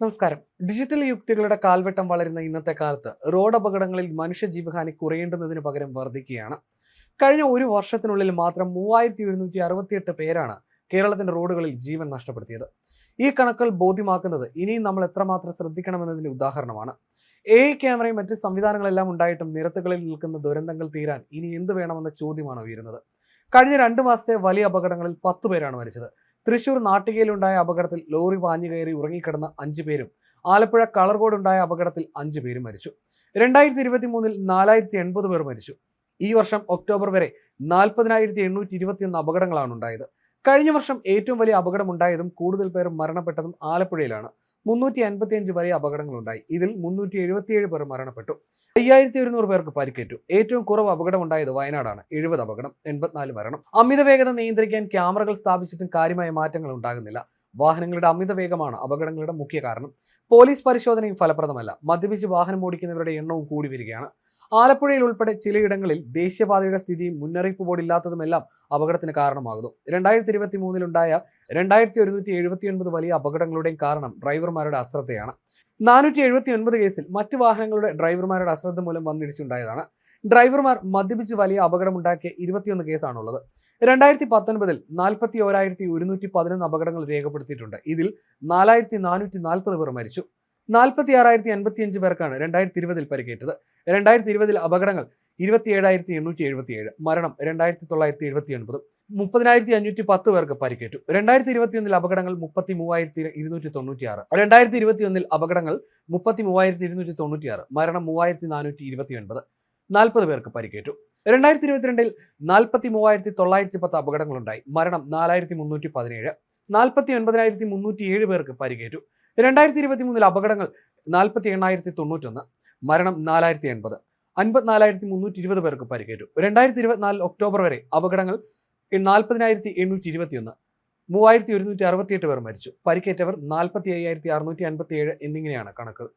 നമസ്കാരം. ഡിജിറ്റൽ യുക്തികളുടെ കാൽവെട്ടം വളരുന്ന ഇന്നത്തെ കാലത്ത് റോഡ് അപകടങ്ങളിൽ മനുഷ്യ ജീവഹാനി കുറയേണ്ടുന്നതിന് പകരം വർദ്ധിക്കുകയാണ് കഴിഞ്ഞ ഒരു വർഷത്തിനുള്ളിൽ മാത്രം മൂവായിരത്തി ഒരുന്നൂറ്റി അറുപത്തിയെട്ട് പേരാണ് കേരളത്തിന്റെ റോഡുകളിൽ ജീവൻ നഷ്ടപ്പെടുത്തിയത്. ഈ കണക്കുകൾ ബോധ്യമാക്കുന്നത് ഇനിയും നമ്മൾ എത്രമാത്രം ശ്രദ്ധിക്കണമെന്നതിന്റെ ഉദാഹരണമാണ്. എ ക്യാമറയും മറ്റ് സംവിധാനങ്ങളെല്ലാം ഉണ്ടായിട്ടും നിരത്തുകളിൽ നിൽക്കുന്ന ദുരന്തങ്ങൾ തീരാൻ ഇനി എന്ത് വേണമെന്ന ചോദ്യമാണ് ഉയരുന്നത്. കഴിഞ്ഞ രണ്ട് മാസത്തെ വലിയ അപകടങ്ങളിൽ പത്ത് പേരാണ് മരിച്ചത്. തൃശൂർ നാട്ടികയിലുണ്ടായ അപകടത്തിൽ ലോറി പാഞ്ഞു കയറി ഉറങ്ങിക്കിടന്ന അഞ്ചു പേരും ആലപ്പുഴ കളർകോടുണ്ടായ അപകടത്തിൽ അഞ്ചു പേരും മരിച്ചു. രണ്ടായിരത്തി ഇരുപത്തി മൂന്നിൽ നാലായിരത്തി എൺപത് പേർ മരിച്ചു. ഈ വർഷം ഒക്ടോബർ വരെ നാൽപ്പതിനായിരത്തി എണ്ണൂറ്റി ഇരുപത്തിയൊന്ന് അപകടങ്ങളാണ് ഉണ്ടായത് കഴിഞ്ഞ വർഷം ഏറ്റവും വലിയ അപകടമുണ്ടായതും കൂടുതൽ പേർ മരണപ്പെട്ടതും ആലപ്പുഴയിലാണ്. മുന്നൂറ്റി അൻപത്തി അഞ്ച് വലിയ അപകടങ്ങളുണ്ടായി. ഇതിൽ മുന്നൂറ്റി എഴുപത്തിയേഴ് പേർ മരണപ്പെട്ടു. അയ്യായിരത്തി ഒരുന്നൂറ് പേർക്ക് പരിക്കേറ്റു. ഏറ്റവും കുറവ് അപകടം ഉണ്ടായത് വയനാടാണ്. എഴുപത് അപകടം എൺപത്തിനാല് മരണം. അമിത വേഗത നിയന്ത്രിക്കാൻ ക്യാമറകൾ സ്ഥാപിച്ചിട്ടും കാര്യമായ മാറ്റങ്ങൾ ഉണ്ടാകുന്നില്ല. വാഹനങ്ങളുടെ അമിത വേഗമാണ് അപകടങ്ങളുടെ മുഖ്യ കാരണം. പോലീസ് പരിശോധനയും ഫലപ്രദമല്ല. മദ്യപിച്ച് വാഹനം ഓടിക്കുന്നവരുടെ എണ്ണവും കൂടി വരികയാണ്. ആലപ്പുഴയിൽ ഉൾപ്പെടെ ചിലയിടങ്ങളിൽ ദേശീയപാതയുടെ സ്ഥിതിയും മുന്നറിയിപ്പ് ബോർഡ് ഇല്ലാത്തതുമെല്ലാം അപകടത്തിന് കാരണമാകുന്നു. രണ്ടായിരത്തി ഇരുപത്തി മൂന്നിലുണ്ടായ രണ്ടായിരത്തി ഒരുന്നൂറ്റി എഴുപത്തി ഒൻപത് വലിയ അപകടങ്ങളുടെയും കാരണം ഡ്രൈവർമാരുടെ അശ്രദ്ധയാണ്. നാനൂറ്റി എഴുപത്തി ഒൻപത് കേസിൽ മറ്റു വാഹനങ്ങളുടെ ഡ്രൈവർമാരുടെ അശ്രദ്ധ മൂലം വന്നിടിച്ചുണ്ടായതാണ്. ഡ്രൈവർമാർ മദ്യപിച്ച് വലിയ അപകടമുണ്ടാക്കിയ ഇരുപത്തിയൊന്ന് കേസാണുള്ളത്. രണ്ടായിരത്തി പത്തൊൻപതിൽ നാൽപ്പത്തി ഓരായിരത്തി ഒരുന്നൂറ്റി പതിനൊന്ന് അപകടങ്ങൾ രേഖപ്പെടുത്തിയിട്ടുണ്ട്. ഇതിൽ നാലായിരത്തി നാനൂറ്റി നാൽപ്പത് പേർ മരിച്ചു. നാൽപ്പത്തി ആറായിരത്തി എൺപത്തി അഞ്ച് പേർക്കാണ് രണ്ടായിരത്തി ഇരുപതിൽ പരിക്കേറ്റത്. രണ്ടായിരത്തി ഇരുപതിൽ അപകടങ്ങൾ ഇരുപത്തി ഏഴായിരത്തി എണ്ണൂറ്റി എഴുപത്തി ഏഴ് മരണം രണ്ടായിരത്തി തൊള്ളായിരത്തി എഴുപത്തി ഒൻപത് മുപ്പതിനായിരത്തി അഞ്ഞൂറ്റി പത്ത് പേർക്ക് പരിക്കേറ്റു. രണ്ടായിരത്തി ഇരുപത്തിയൊന്നിൽ അപകടങ്ങൾ മുപ്പത്തി മൂവായിരത്തി ഇരുന്നൂറ്റി തൊണ്ണൂറ്റി ആറ് രണ്ടായിരത്തി ഇരുപത്തിയൊന്നിൽ അപകടങ്ങൾ മുപ്പത്തി മൂവായിരത്തി ഇരുന്നൂറ്റി തൊണ്ണൂറ്റി ആറ് മരണം മൂവായിരത്തി നാനൂറ്റി ഇരുപത്തി ഒൻപത് നാൽപ്പത് പേർക്ക് പരിക്കേറ്റു. രണ്ടായിരത്തി ഇരുപത്തിരണ്ടിൽ നാൽപ്പത്തി മൂവായിരത്തി തൊള്ളായിരത്തി പത്ത് അപകടങ്ങളുണ്ടായി മരണം നാലായിരത്തി മുന്നൂറ്റി പതിനേഴ് നാൽപ്പത്തി ഒൻപതിനായിരത്തി മുന്നൂറ്റി ഏഴ് പേർക്ക് പരിക്കേറ്റു. രണ്ടായിരത്തി ഇരുപത്തി മൂന്നിൽ അപകടങ്ങൾ നാൽപ്പത്തി എണ്ണായിരത്തി തൊണ്ണൂറ്റൊന്ന് മരണം നാലായിരത്തി എൺപത് അൻപത്തിനാലായിരത്തി മുന്നൂറ്റി ഇരുപത് പേർക്ക് പരിക്കേറ്റു. രണ്ടായിരത്തി ഇരുപത്തിനാല് ഒക്ടോബർ വരെ അപകടങ്ങൾ നാൽപ്പതിനായിരത്തി എണ്ണൂറ്റി ഇരുപത്തിയൊന്ന് മൂവായിരത്തി ഒരുന്നൂറ്റി അറുപത്തിയെട്ട് പേർ മരിച്ചു. പരിക്കേറ്റവർ നാൽപ്പത്തി അയ്യായിരത്തി അറുന്നൂറ്റി അൻപത്തി ഏഴ് എന്നിങ്ങനെയാണ് കണക്കുകൾ